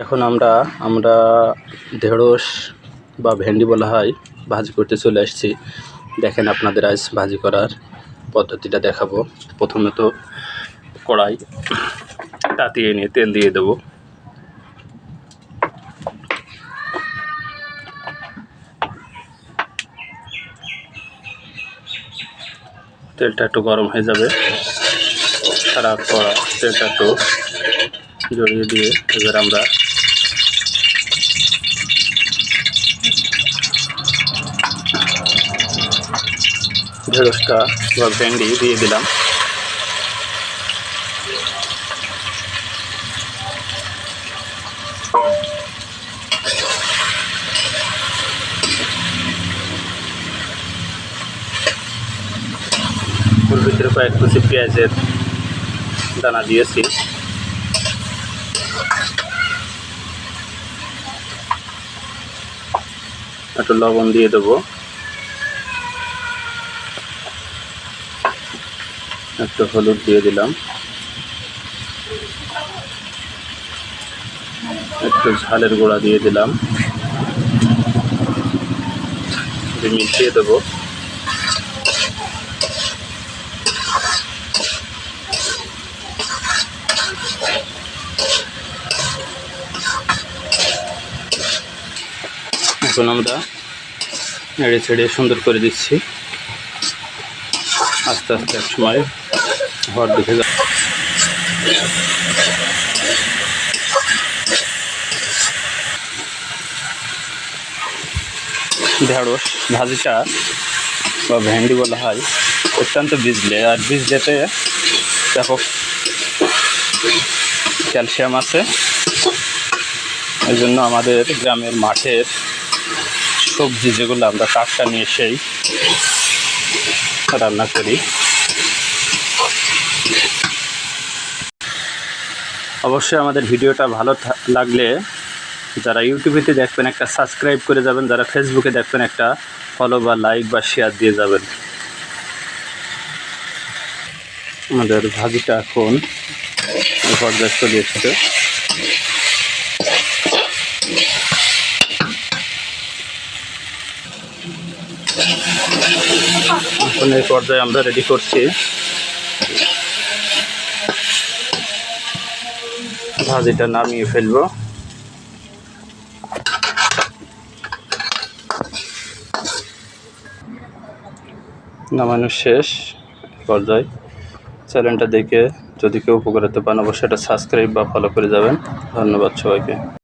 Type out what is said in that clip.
এখন আমরা আমরা ঢেঁড়স বা ভেন্ডি বলা হয়, ভাজি করতে চলে আসছি। দেখেন আপনাদের আজ ভাজি করার পদ্ধতিটা দেখাবো। প্রথমে তো কড়াই তাতিয়ে নিয়ে তেল দিয়ে দেবো। তেলটা একটু গরম হয়ে যাবে। খারাপ করা তেলটা একটু জড়িয়ে দিয়ে এবার আমরা ঢেঁড়সটা বা ভেন্ডি দিয়ে দিলাম। ওর ভিতরে কয়েক কুচি পেঁয়াজের দানা দিয়েছি। একটু লবণ দিয়ে দেবো। একটু হলুদ দিয়ে দিলাম। একটু ঝালের গোড়া দিয়ে দিলাম। মিশিয়ে দেবো। এখন আমরা নেড়ে ছেড়ে সুন্দর করে দিচ্ছি। আস্তে আস্তে এক সময় হওয়ার দিকে যা ঢেঁড়স, ভাজিটা বা ভেন্ডি বলা হয়, অত্যন্ত ভিজলে। আর ভিজলেতে ব্যাপক ক্যালসিয়াম আছে। এই জন্য আমাদের গ্রামের মাঠের সবজি যেগুলো আমরা টাটকা নিয়ে সেই রান্না করি। অবশ্যই আমাদের ভিডিওটা ভালো লাগলে যারা ইউটিউবেতে দেখবেন একটা সাবস্ক্রাইব করে যাবেন, যারা ফেসবুকে দেখবেন একটা ফলো বা লাইক বা শেয়ার দিয়ে যাবেন। আমাদের ভাজিটা এখন পর্যায়ে চলে এসছে। এই পর্যায়ে আমরা রেডি করছি। ভাজিটা নামিয়ে ফেলব। নামানো শেষ। পর্যায়ে চ্যানেলটা দেখে যদি কেউ উপকার হতে পান অবশ্যই এটা সাবস্ক্রাইব বা ফলো করে যাবেন। ধন্যবাদ সবাইকে।